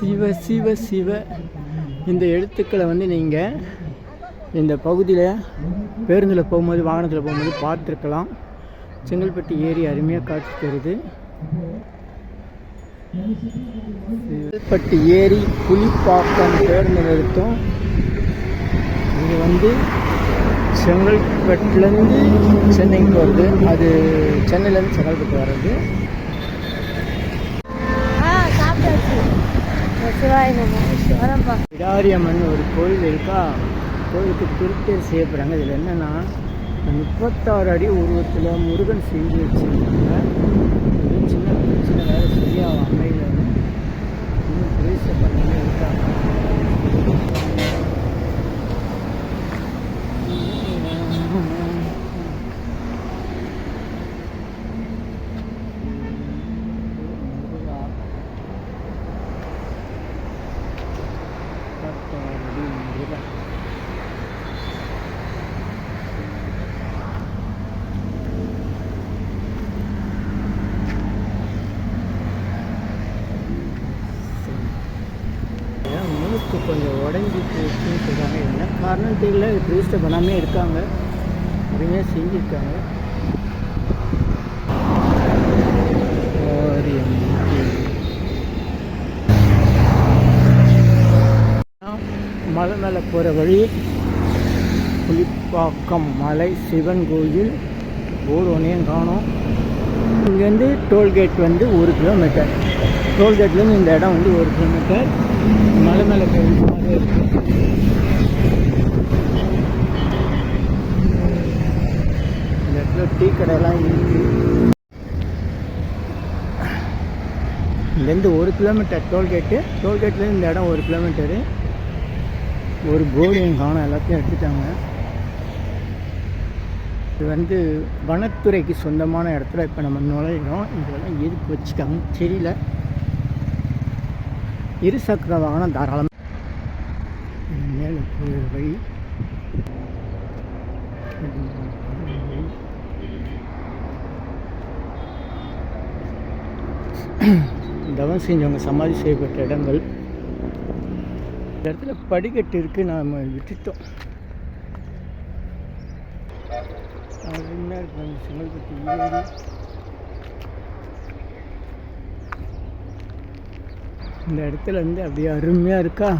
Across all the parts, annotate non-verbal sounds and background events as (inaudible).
சிவ சிவ சிவ. இந்த எழுத்துக்களை வந்து நீங்கள் இந்த பகுதியில் பேருந்தில் போகும்போது வாகனத்தில் போகும்போது பார்த்துருக்கலாம். செங்கல்பட்டு ஏரி அருமையாக காட்சி தருது. செங்கல்பட்டு ஏரி புலிப்பாக்கம் பேருந்து நிறுத்தம். இது வந்து செங்கல்பட்டுலேருந்து சென்னைக்கு வருது. அது சென்னையிலேருந்து செங்கல்பட்டு வர்றது ஆ சாப்பிட்டாச்சு சிவாய் ஒரு கோயில் இருக்கா? கோயிலுக்கு திருத்தேர் செய்யப்படுறாங்க. இதில் என்னென்னா முப்பத்தாறு அடி உருவத்தில் முருகன் செஞ்சு வச்சுருக்காங்க இது சின்ன பிரச்சனை வேறு சரியாக அமையல இன்னும் பிரேச பண்ணி இருக்காங்க முப்பத்தாறு அடி முருகன் ஏன் மூக்கு கொஞ்சம் உடஞ்சி போச்சுன்னு சொல்கிறாங்க என்ன காரணம் தெரியல பண்ணாமே இருக்காங்க. அருமையாக செஞ்சுருக்காங்க. மலை மேலே போகிற வழி புளிப்பாக்கம் மலை சிவன் கோயில் போர்டு ஒன்றையும் காணும். இங்கேருந்து டோல்கேட் வந்து ஒரு கிலோமீட்டர். டோல்கேட்லேருந்து இந்த இடம் வந்து ஒரு கிலோமீட்டர். மலை மேலே போய் மாதிரி இருக்கு இந்த இடத்துல டீ கடையெல்லாம் இங்கேருந்து ஒரு கிலோமீட்டர் டோல்கேட்டு டோல்கேட்லேருந்து இந்த இடம் ஒரு கிலோமீட்டரு ஒரு போர்டையும் காணும் எல்லாத்தையும் எடுத்துட்டாங்க. இது வந்து வனத்துறைக்கு சொந்தமான இடத்துல இப்போ நம்ம நுழையிறோம். இதெல்லாம் எதுக்கு வச்சுக்காங்க தெரியல. இருசக்கர வாகனம் தாராளம். மேலே போகிற வழி. தவம் செஞ்சவங்க சமாதி செய்யப்பட்ட இடங்கள். இந்த இடத்துல படிக்கட்டு இருக்கு நாம் விட்டுட்டோம். என்ன இருக்கு செங்கல்பட்டு இந்த இடத்துல வந்து அப்படியே அருமையாக இருக்கா?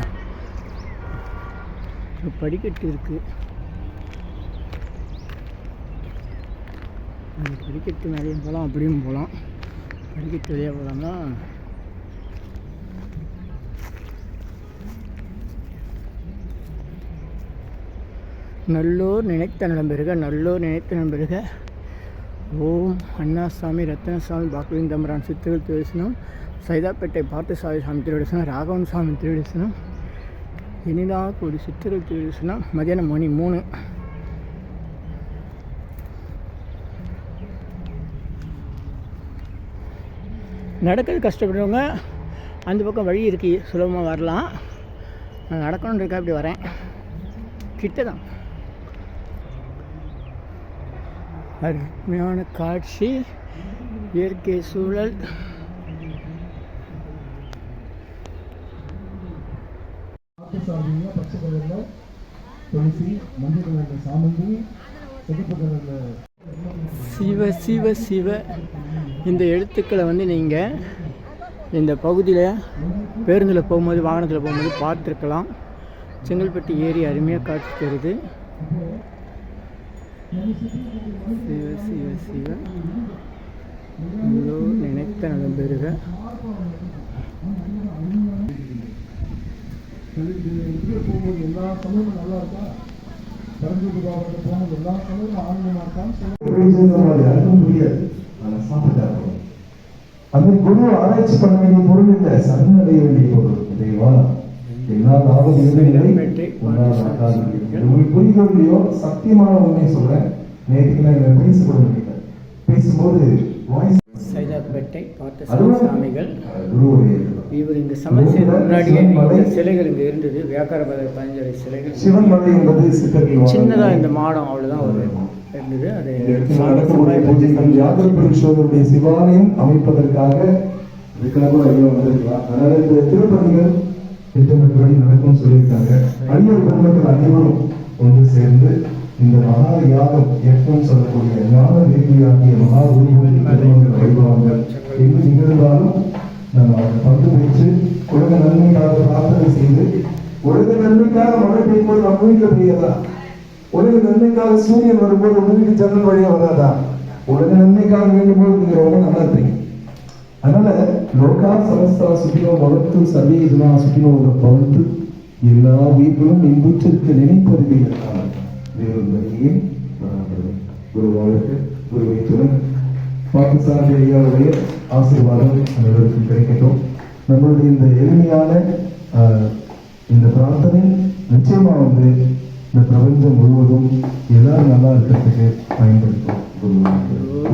ஒரு படிக்கட்டு இருக்குது அந்த படிக்கட்டு மேலேயும் போகலாம் அப்படியும் போகலாம் படிக்கட்டு தெரிய போகலாம்னா நல்லூர் நினைத்த நலம்பெருக நல்லூர் நினைத்த நலம்பெருக ஓம் அண்ணாசாமி ரத்னசாமி பாக்குவிந்தம்பரான் சித்துகள் திருவசனம் சைதாப்பேட்டை பார்த்தசாமி சாமி திருவிசனம் ராகவன் சாமி திருவிசனம் இனிதாக ஒரு சித்துகள் திருவிசனம் மதியானம் மணி மூணு. நடக்கிறது கஷ்டப்படுறவங்க அந்த பக்கம் வழி இருக்கு சுலபமாக வரலாம். நான் நடக்கணும்னு இருக்கா அப்படி வரேன். கிட்ட தான் அருமையான காட்சி இயற்கை சூழல். பச்சை துளசி மஞ்சள் சாமந்தி சிவ சிவ சிவ. இந்த எழுத்துக்களை வந்து நீங்கள் இந்த பகுதியில் பேருந்தில் போகும்போது வாகனத்தில் போகும்போது பார்த்துருக்கலாம். செங்கல்பட்டு ஏரி அருமையாக காட்சி தருது. சிவ சிவ சிவ. நல்லோ நினைத்த நலம்பெறுக எல்லா எல்லா சாப்பிட்டாங்க அந்த குரு ஆராய்ச்சி பண்ண வேண்டிய பொருள் இல்ல சரணடைய வேண்டிய பொருள். இறைவா ஆகாது இல்லை. உங்களுக்கு புரியுதோ இல்லையோ? சத்தியமான உண்மையை சொல்றேன். நேற்று நான் பேச கூட முடியல. பேசும்போது வாய்ஸ் சைதாப்பேட்டை பார்த்தசாமி சாமிகள். குருவுடைய இவர் இங்கே சமைச்சது முன்னாடியே இந்த சிலைகள் இங்கே இருந்தது. வியாபார பதினஞ்சரை சிலைகள். சின்னதாக இந்த மாடம் அவ்வளோதான் ஒரு இருந்தது. அது இந்த புருஷோருடைய சிவாலயம் அமைப்பதற்காக கூட ஐயா வந்திருக்கலாம் அதனால இந்த திருப்பணிகள் திட்டமிட்டபடி நடக்கும் சொல்லியிருக்காங்க. அடியோர் பெருமக்கள் அனைவரும் ஒன்று சேர்ந்து இந்த மகா யாகம் எஃப்எம் சொல்லக்கூடிய ஞான வேதியாகிய மகா பெருமக்கள் வைபவங்கள் எங்கு நிகழ்ந்தாலும் பங்கு பெற்று உலக நன்மைக்காக பிரார்த்தனை செய்து உலக நன்மைக்காக மழை பெய்யும்போது நம்ம வீட்டில் பெய்யதா உலக நன்மைக்காக சூரியன் வரும்போது உங்க வீட்டு ஜன்னல் வழியா வராதா? உலக நன்மைக்காக வேண்டும் போது நீங்க ரொம்ப நல்லா இருப்பீங்க. அதனால லோகா சமஸ்தா சுகினோ பவத்து சர்வே இதுனா ஒரு பகுத்து எல்லா உயிர்களும் இன்புற்றிருக்க நினைப்பறிவீர்கள் வேறொருவரையும் குரு வாழ்க்கை குருவை துணை. பாகிஸ்தான் ஐயாவுடைய ஆசீர்வாதம் அனைவருக்கும் கிடைக்கட்டும். நம்மளுடைய இந்த எளிமையான இந்த பிரார்த்தனை நிச்சயமா வந்து இந்த பிரபஞ்சம் முழுவதும் எல்லாரும் நல்லா இருக்கிறதுக்கு பயன்படுத்தும்.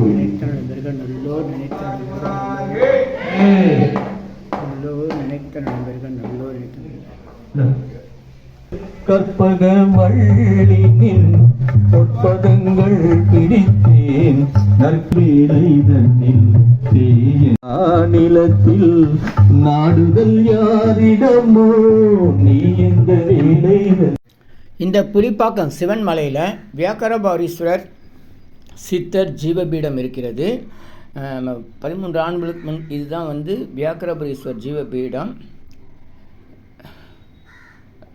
நினைத்த நண்பர்கள் நல்லோர் நினைத்த நண்பர்கள் நல்லோர் நினைத்த நண்பர்கள் நல்லோர் நினைத்த நண்பர்கள் கற்பக வள்ளினின் பொற்பதங்கள் பிடித்தேன். நற்கிளை தன்னில் நிலத்தில் நாடுதல் யாரிடமோ? நீ எந்த வேலை இந்த புலிப்பாக்கம் சிவன் மலையில் வியாக்கரபாரீஸ்வரர் சித்தர் ஜீவபீடம் இருக்கிறது. பதிமூன்று ஆண்டுகளுக்கு முன் இதுதான் வந்து வியாக்கரபுரீஸ்வர் ஜீவபீடம்.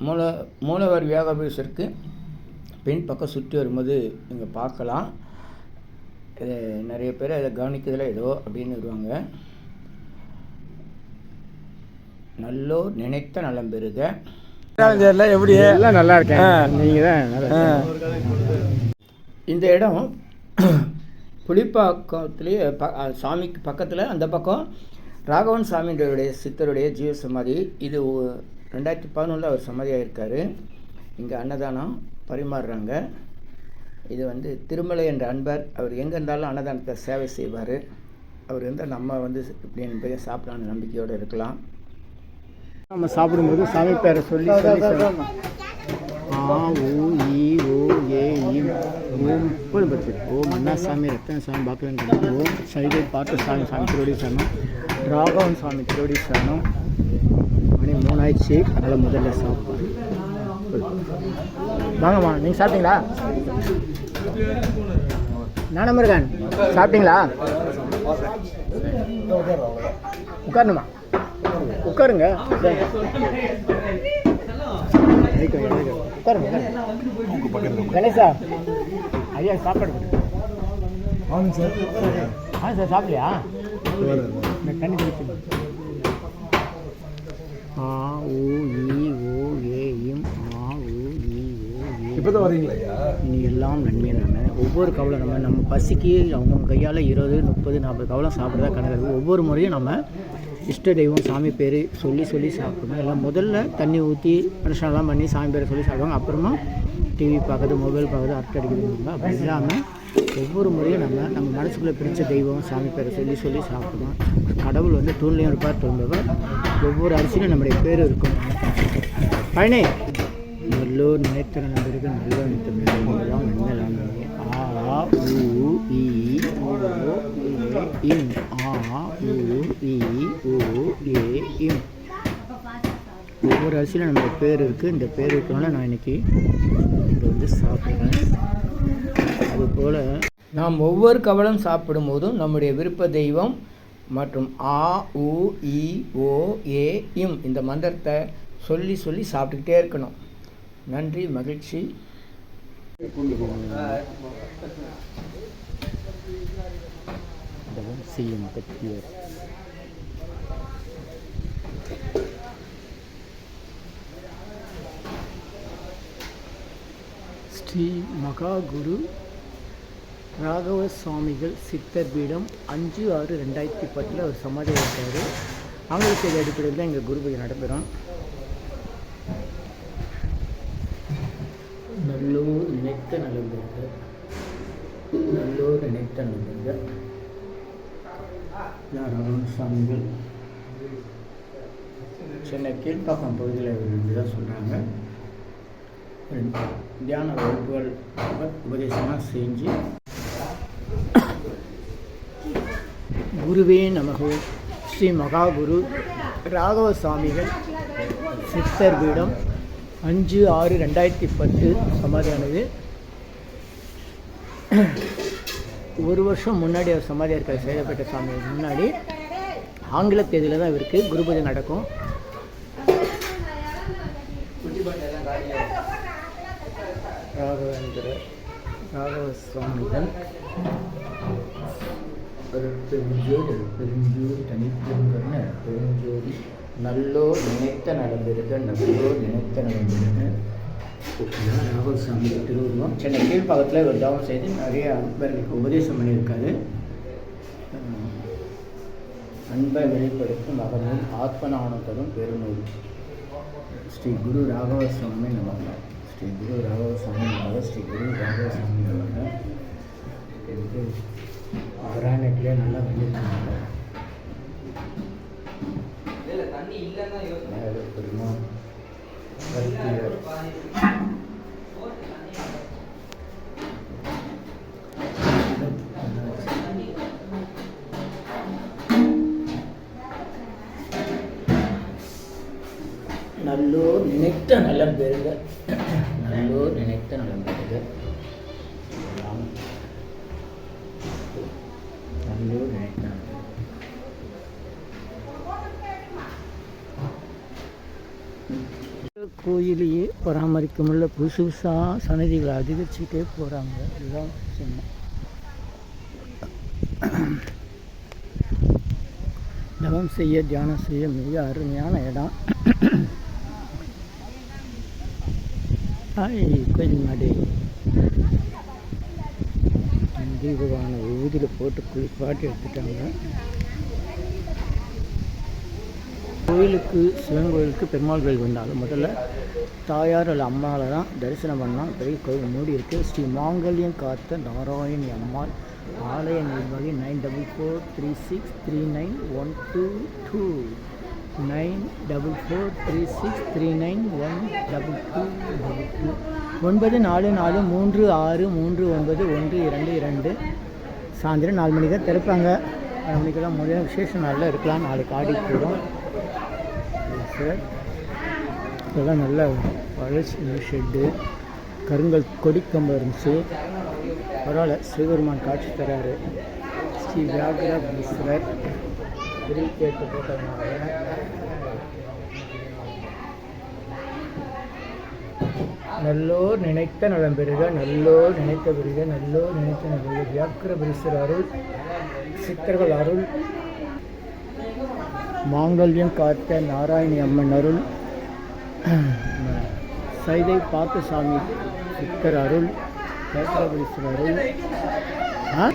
மூல மூலவர் வியாகரபரீஸ்வருக்கு பின் பக்கம் சுற்றி வரும்போது இங்கே பார்க்கலாம். இது நிறைய பேர் அதை கவனிக்கிறதுல ஏதோ அப்படின்னு வருவாங்க. நல்லோர் நினைத்த நலம் பெறுக. எப்படி? எல்லாம் நல்லா இருக்கேன் நீங்கள் தான் நல்லா இந்த இடம் (clears throat) புலிப்பாக்கத்துலேயே ப சாமிக்கு பக்கத்தில் அந்த பக்கம் ராகவன் சாமின்றவருடைய சித்தருடைய ஜீவ சமாதி இது ரெண்டாயிரத்தி பதினொன்றில் அவர் சமாதியாக இருக்கார் இங்கே அன்னதானம் பரிமாறுறாங்க. இது வந்து திருமலை என்ற அன்பர் அவர் எங்கே இருந்தாலும் அன்னதானத்தை சேவை செய்வார். அவர் இருந்தால் நம்ம வந்து இப்படி போய் சாப்பிடலான்னு நம்பிக்கையோடு இருக்கலாம். நம்ம சாப்பிடும்போது சாமி பேரை சொல்லி சொல்லி ஆ ஓ ஈ ஓ ஏ ஓம் முப்பது பத்து ஓம் அண்ணா சாமி ரத்தன சாமி பாக்கியம் ஓம் சைதை பாட்டு சாமி சாமி திருவடி சரணம் ராகவன் சாமி திருவடி சரணம் மணி மூணாயிடுச்சு. அதனால் முதல்ல சாப்பிடுவோம் வாங்கம்மா நீங்கள் சாப்பிட்டீங்களா? ஞானமுருகன் சாப்பிட்டீங்களா? உட்காரணுமா உட்காருங்க. உட்காருங்க. கணேசா ஐயா சாப்பாடு. ஆ சார். சாப்பிடலையா? தண்ணி குடிச்சு ஆ ஊ ஈ ஓ ஏ இம் ஆ ஊ ஈ ஓ ஏ. வரீங்களா இனி எல்லாம் நன்மை நம்ம ஒவ்வொரு கவலை நம்ம நம்ம பசிக்கு அவங்க கையால் இருபது முப்பது நாற்பது கவலை சாப்பிட்றதா கணக்கு ஒவ்வொரு முறையும் நம்ம இஷ்ட தெய்வம் சாமி பேர் சொல்லி சொல்லி சாப்பிடுவோம் எல்லாம் முதல்ல தண்ணி ஊற்றி அனுஷ்டானம்லாம் பண்ணி சாமி பேரை சொல்லி சாப்பிடுவாங்க. அப்புறமா டிவி பார்க்குறது மொபைல் பார்க்குறது அரட்டை அடிக்கிறதுங்க அப்படி இல்லாமல் ஒவ்வொரு முறையும் நம்ம நம்ம மனசுக்குள்ளே பிடிச்ச தெய்வம் சாமி பேரை சொல்லி சொல்லி சாப்பிடுவோம். கடவுள் வந்து தூண்லையும் இருப்பார் தூண்டவர் ஒவ்வொரு அரிசியிலும் நம்முடைய பேர் இருக்கும். பழனி நல்லோர் நினைத்தன நண்பர்கள் நல்லோர் நினைத்த நண்பர்களாம் ஆ ஊ ஈ ஓ இம் ஆ உ இ உ ஏ இம் ஒவ்வொரு அரிசியில் நம்ம பேர் இருக்குது இந்த பேர் இருக்கனால நான் இன்னைக்கு இதை வந்து சாப்பிட்றேன். அதுபோல் நாம் ஒவ்வொரு கவலம் சாப்பிடும் போதும் நம்முடைய விருப்ப தெய்வம் மற்றும் ஆ உ இ ஓ ஏ இம் இந்த மந்திரத்தை சொல்லி சொல்லி சாப்பிட்டுக்கிட்டே இருக்கணும். நன்றி மகிழ்ச்சி. செய்யும் பற்றியர் ஸ்ரீ மகா குரு ராகவ சுவாமிகள் சித்தர் பீடம் அஞ்சு ஆறு ரெண்டாயிரத்தி பத்தில் அவர் சமாதி இருக்கார் ஆங்கில செய்தி அடிப்படையில் தான் எங்கள் குருபதி நடைபெறும் நல்லோர் நினைத்த நலம்பெறுக நல்லோர் நினைத்த நலம்பெறுக ராகவன் சுவாமிகள் சென்னை கீழ்ப்பாக்கம் பகுதியில் இருந்து தான் சொல்கிறாங்க தியான வகுப்புகள் உபதேசமாக செஞ்சு குருவே நமகு ஸ்ரீ மகாகுரு ராகவ சுவாமிகள் சித்தர் பீடம் அஞ்சு ஆறு ரெண்டாயிரத்தி பத்து சமாதியானது ஒரு வருஷம் முன்னாடி அவர் சமாதியாக இருக்கார் சேதப்பட்ட சுவாமி முன்னாடி ஆங்கில தேதியில் தான் இவருக்கு குருபூஜை நடக்கும். ராகவேந்திர ராகவ சுவாமிகள் பெருஞ்சோதி பெருஞ்சோதி தனிப்பெருங்கண்ண பெருஞ்சோதி நல்லோ நினைத்த நடந்திருக்க நல்லோ நினைத்த நடந்திருக்க. சுவாமி திருவுருவம். சென்னை கீழ்ப்பாக்கத்தில் இவர் தவம் செய்து நிறைய அன்பர்களுக்கு உபதேசம் பண்ணியிருக்காரு. அன்பை வெளிப்படுத்தும் மகனூல் ஆத்மநாணம் தரும் பெருநூல். ஸ்ரீ குரு ராகவ சுவாமி நமக. ஸ்ரீ குரு ராகவ சுவாமி நமக. ஸ்ரீ குரு ராகவ சுவாமி நமக. இது கிரானைட்லேயே நல்லா பண்ணியிருக்காங்க. மேலே பெருமாள் கருத்தியர் நல்லோர் நினைத்த நலம் பெறுக. நல்லோர் நினைத்த நலம் பெறுக. எல்லாம் நல்லோர் நினைத்த நலம் பெறுக. கோயிலையே பராமரிக்கமுள்ள புதுசு புதுசாக சன்னதிகளை அதிகரிச்சுக்கிட்டே போகிறாங்க இதுதான் சொன்னேன் தவம் செய்ய தியானம் செய்ய மிக அருமையான இடம். ஹாய் கோயில் தீபவான தீபகான ஊதியில் போட்டு குளிப்பாட்டி எடுத்துட்டாங்க. கோயிலுக்கு சிவன் கோயிலுக்கு பெருமாள் கோயில் வந்தாலும் முதல்ல தாயார் அல்ல அம்மாவை தான் தரிசனம் பண்ணால் பெரிய கோயில் மூடி இருக்கு. ஸ்ரீ மாங்கல்யம் காத்த நாராயணி அம்மாள். ஆலய நிர்வாகி nine double four three six three nine one two two. Nine double four three six three nine one double two double two. ஒன்பது நாலு நாலு மூன்று ஆறு மூன்று ஒன்பது ஒன்று இரண்டு இரண்டு. சாயந்தரம் நாலு மணிக்கு தான் திறப்பாங்க. நாலு மணிக்கெல்லாம் முடியும் விசேஷ நாளில் இருக்கலாம். நாளைக்கு ஆடி போகிறோம் சார் இதெல்லாம் நல்ல வளர்ச்சி ஷெட்டு கருங்கல் கொடிக்கம்பு இருந்துச்சு. பரவாயில்ல. சிவபெருமான் காட்சி தராரு. ஸ்ரீ வியாகர பீஸ்வரர் கேட்டு போட்டதுனால நல்லோர் நினைத்த நலம் பெறுக நல்லோர் நினைத்த பெறுக நல்லோர் நினைத்த நலம் பெறுக. வியாக்கிர பரிசர் அருள் சித்தர்கள் அருள். மாங்கல்யம் காத்த நாராயணி அம்மன் அருள். சைதை பார்த்தசாமி சித்தர் அருள். வியாக்கிர பரிசர் அருள். ஆ?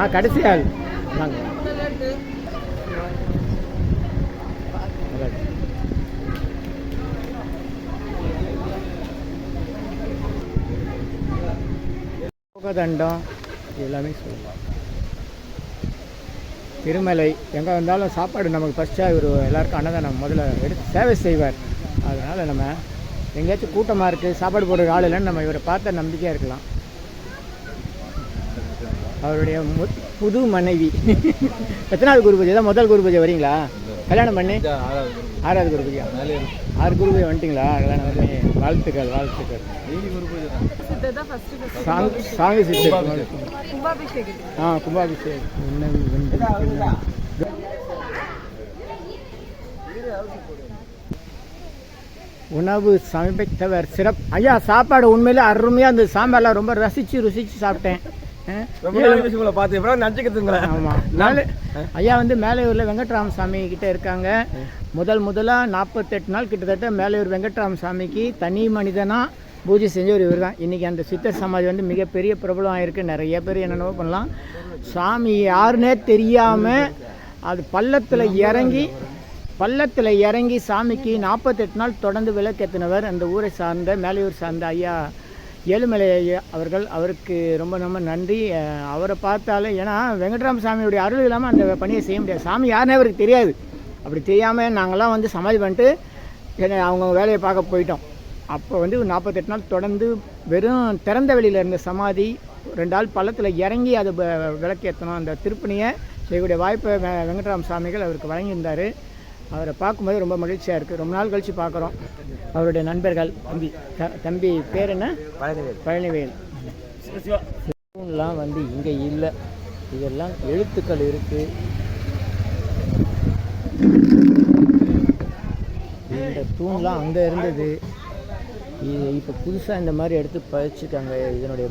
ஆ கடைசி ஆள். வாங்க. தண்டம் எல்லாமே சொல்லலாம் திருமலை எங்கே வந்தாலும் சாப்பாடு நமக்கு ஃபஸ்ட்டாக இவர் எல்லாருக்கும் அன்னதானம் முதல்ல எடுத்து சேவை செய்வார். அதனால் நம்ம எங்கேயாச்சும் கூட்டமாக இருக்குது சாப்பாடு போடுற ஆள் இல்லைன்னு நம்ம இவரை பார்த்த நம்பிக்கையாக இருக்கலாம். அவருடைய புது மனைவி. எத்தனாவது குரு பூஜை தான் முதல் குரு பூஜை வரீங்களா? கல்யாணம் பண்ணி. ஆறாவது குரு பூஜையா ஆறு குரு பூஜை வந்துட்டீங்களா? கல்யாணம் பண்ணி வாழ்த்துக்கள் வாழ்த்துக்கள். சித்தர் தான் ஃபர்ஸ்ட் ஃபர்ஸ்ட் சாங் சாமி கும்பாபிஷேகம். ஆ கும்பாபிஷேகம். உணவு வெண்பொங்கல். உணவு சமைத்தவர் சிறப் ஐயா சாப்பாடு உண்மையிலே அருமையாக அந்த சாம்பார்லாம் ரொம்ப ரசித்து ருசித்து சாப்பிட்டேன். ஐயா வந்து மேலையூரில் வெங்கட்ராம சாமி கிட்ட இருக்காங்க. முதல் முதலாக நாற்பத்தெட்டு நாள் கிட்டத்தட்ட மேலையூர் வெங்கட்ராம சாமிக்கு தனி மனிதனாக பூஜை செஞ்சவர் இவர் தான் இன்றைக்கி அந்த சித்தர் சமாதி வந்து மிகப்பெரிய பிரபலம் ஆயிருக்கு. நிறைய பேர் என்னென்னவோ பண்ணலாம். சாமி யாருன்னே தெரியாமல் அது பள்ளத்தில் இறங்கி பள்ளத்தில் இறங்கி சாமிக்கு நாற்பத்தெட்டு நாள் தொடர்ந்து விளக்கேற்றினவர் அந்த ஊரை சார்ந்த மேலையூர் சார்ந்த ஐயா ஏழுமலை ஐயா அவர்கள் அவருக்கு ரொம்ப ரொம்ப நன்றி. அவரை பார்த்தாலே ஏன்னா வெங்கட்ராம சாமியுடைய அருள் இல்லாமல் அந்த பணியை செய்ய முடியாது. சாமி யாருன்னே அவருக்கு தெரியாது. அப்படி தெரியாமல் நாங்கள்லாம் வந்து சமாதி பண்ணிட்டு என்ன அவங்க வேலையை பார்க்க போயிட்டோம். அப்போ வந்து ஒரு நாற்பத்தெட்டு நாள் தொடர்ந்து வெறும் திறந்த வெளியில் இருந்த சமாதி ரெண்டு ஆள் பள்ளத்தில் இறங்கி அதை வ- விளக்கேற்றணும் அந்த திருப்பணியை செய்யக்கூடிய வாய்ப்பை வெங்கட்ராம சாமிகள் அவருக்கு வழங்கியிருந்தார். அவரை பார்க்கும்போது ரொம்ப மகிழ்ச்சியாக இருக்குது ரொம்ப நாள் கழித்து பார்க்குறோம். அவருடைய நண்பர்கள் தம்பி த தம்பி பேர் என்ன? பழனிவேல். பழனிவேல். தூண்லாம் வந்து இங்கே இல்லை. இதெல்லாம் எழுத்துக்கள் இருக்குது இந்த தூண்லாம் அங்கே இருந்தது. இது இப்போ புதுசாக இந்த மாதிரி எடுத்து பதிச்சிருக்காங்க இதனுடைய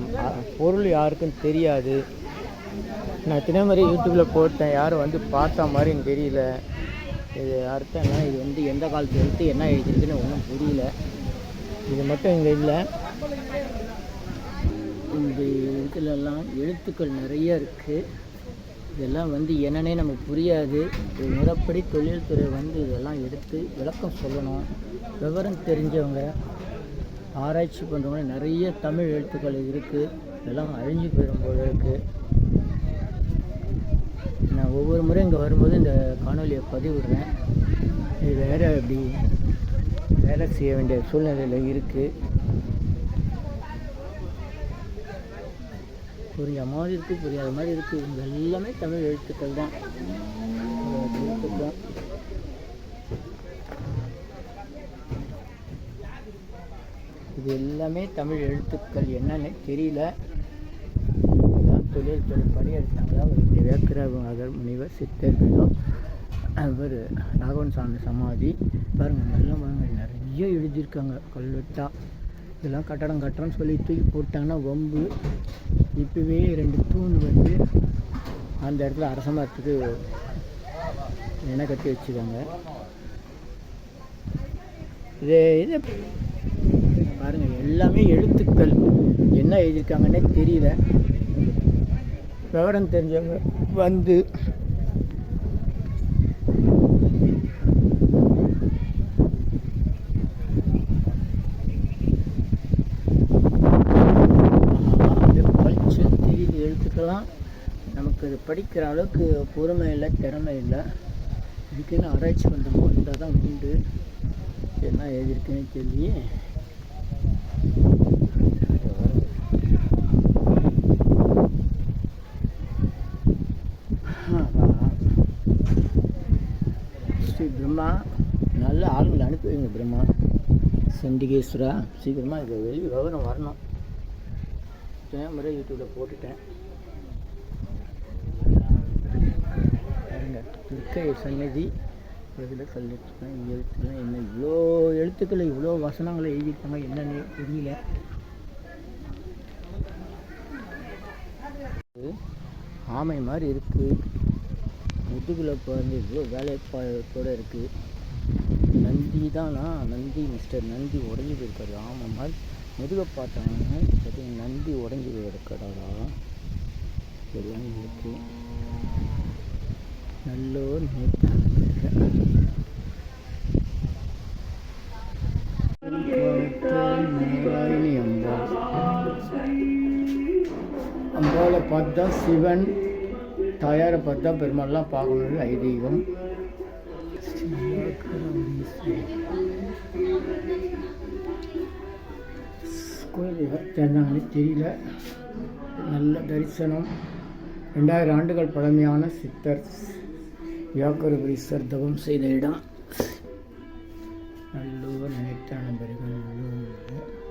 பொருள் யாருக்கும் தெரியாது. நான் தினமரி யூடியூப்பில் போட்டேன். யாரும் வந்து பார்த்த மாதிரின்னு தெரியல. இது அர்த்தம் என்ன? இது வந்து எந்த காலத்து எழுத்து என்ன எழுதிருக்குன்னு ஒன்றும் புரியல. இது மட்டும் இங்கே இல்லை. இந்த இதுலெல்லாம் எழுத்துக்கள் நிறைய இருக்குது இதெல்லாம் வந்து என்னன்னே நமக்கு புரியாது. இது முறைப்படி தொழில்துறை வந்து இதெல்லாம் எடுத்து விளக்கம் சொல்லணும். விவரம் தெரிஞ்சவங்க ஆராய்ச்சி பண்ணுறவங்க நிறைய தமிழ் எழுத்துக்கள் இருக்குது இதெல்லாம் அழிஞ்சு போயிடும் போல இருக்குது ஒவ்வொரு முறையும் இங்கே வரும்போது இந்த காணொலியை பதிவிடுறேன். இது வேறு அப்படி வேலை செய்ய வேண்டிய சூழ்நிலையில் இருக்குது புரியாத மாதிரி இருக்குது புரியாத மாதிரி இருக்குது இவங்க எல்லாமே தமிழ் எழுத்துக்கள் தான் எழுத்துக்கள் தான். இது எல்லாமே தமிழ் எழுத்துக்கள். என்னன்னு தெரியல. தொழில் பெரும்படி படி எடுத்தாங்க அவருடைய முனிவர் சித்தர்களும் அவர் ராகவன் சாமி சமாதி பாருங்கள் நல்ல பாருங்க நிறைய எழுதியிருக்காங்க. கல்வெட்டா இதெல்லாம் கட்டடம் கட்டுறோன்னு சொல்லி தூக்கி போட்டாங்கன்னா வம்பு. இப்போவே ரெண்டு தூண் வந்து அந்த இடத்துல அரச மரத்துக்கு எண்ணெய் கட்டி வச்சுக்கோங்க இது இது பாருங்கள் எல்லாமே எழுத்துக்கள். என்ன எழுதியிருக்காங்கன்னே தெரியல. விவரம் தெரிஞ்சவங்க வந்து தெரியுது எழுத்துக்கெல்லாம். நமக்கு அது படிக்கிற அளவுக்கு பொறுமை இல்லை திறமை இல்லை. இதுக்குன்னு ஆராய்ச்சி பண்ணுறோம் இருந்தால் தான் உண்டு. என்ன எழுதியிருக்குன்னு தெரியும் ஸ்ரீ பிரம்மா நல்ல ஆளுங்களை அனுப்பி வைங்க பிரம்மா சண்டிகேஸ்வரா? சீக்கிரமாக இது வெளியே விவரம் வரணும். இத்தனை முறை யூடியூப்பில் போட்டுட்டேன். பாருங்க துர்க்கை சன்னதி. இதில் சொல்லிட்டுருக்கேன் எழுத்துக்கெல்லாம் என்ன இவ்வளோ எழுத்துக்களை இவ்வளோ வசனங்களை எழுதியிருக்காங்க என்னன்னு தெரியல. ஆமை மாதிரி இருக்குது முதுகில் பிறந்து இவ்வளோ வேலைப்பாடோடு இருக்குது நந்தி தானா நந்தி மிஸ்டர் நந்தி உடஞ்சி போயிருக்காரு. ஆமாம் மாதிரி முதுகை பார்த்தாங்க சரி நந்தி உடஞ்சி போயிருக்கடாடா எல்லாம் இருக்கு நல்லோர் நாராயணி அம்பாவை பார்த்தா சிவன் தாயாரை பார்த்தா பெருமாள்லாம் பார்க்கணுன்னு ஐதீகம். சேர்ந்தாங்கன்னு தெரியல நல்ல தரிசனம். ரெண்டாயிரம் ஆண்டுகள் பழமையான சித்தர் வியாக்கரபுரீஸ்வர் தவம் செய்த இடம். நல்லூர் நினைத்த நண்பர்கள் நல்லூர்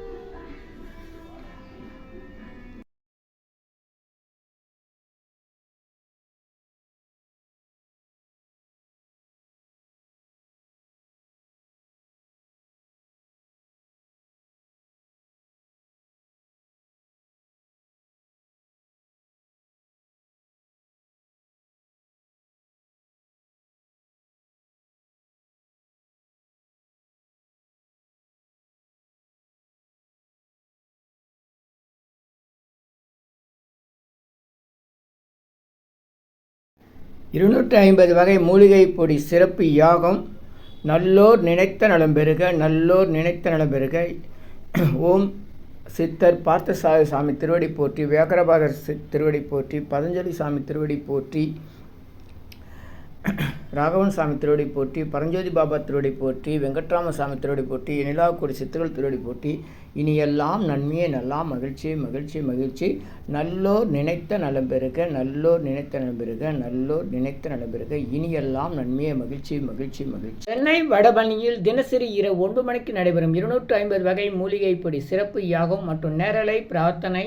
இருநூற்றி ஐம்பது வகை மூலிகை பொடி சிறப்பு யாகம். நல்லோர் நினைத்த நலம் பெறுக நல்லோர் நினைத்த நலம் பெறுக. ஓம் சித்தர் பார்த்தசாரதி சாமி திருவடி போற்றி வியாக்கரபாதர் திருவடி போற்றி பதஞ்சலி சாமி திருவடி போற்றி ராகவன் சாமி திருவடி போற்றி பரஞ்சோதி பாபா திருவடி போற்றி வெங்கட்ராம சாமி திருவடி போற்றி நிலாக்குடி சித்தர்கள் திருவடி போற்றி இனி எல்லாம் நன்மையே நல்லாம் மகிழ்ச்சி மகிழ்ச்சி மகிழ்ச்சி. நல்லோர் நினைத்த நலம் பெருக நல்லோர் நினைத்த நலம் பெருக நல்லோர் நினைத்த நலம் பெருக இனியெல்லாம் நன்மையே மகிழ்ச்சி மகிழ்ச்சி மகிழ்ச்சி. சென்னை வடபணியில் தினசரி இரவு ஒன்பது மணிக்கு நடைபெறும் இருநூற்று ஐம்பது வகை மூலிகை பொடி சிறப்பு யாகம் மற்றும் நேரலை பிரார்த்தனை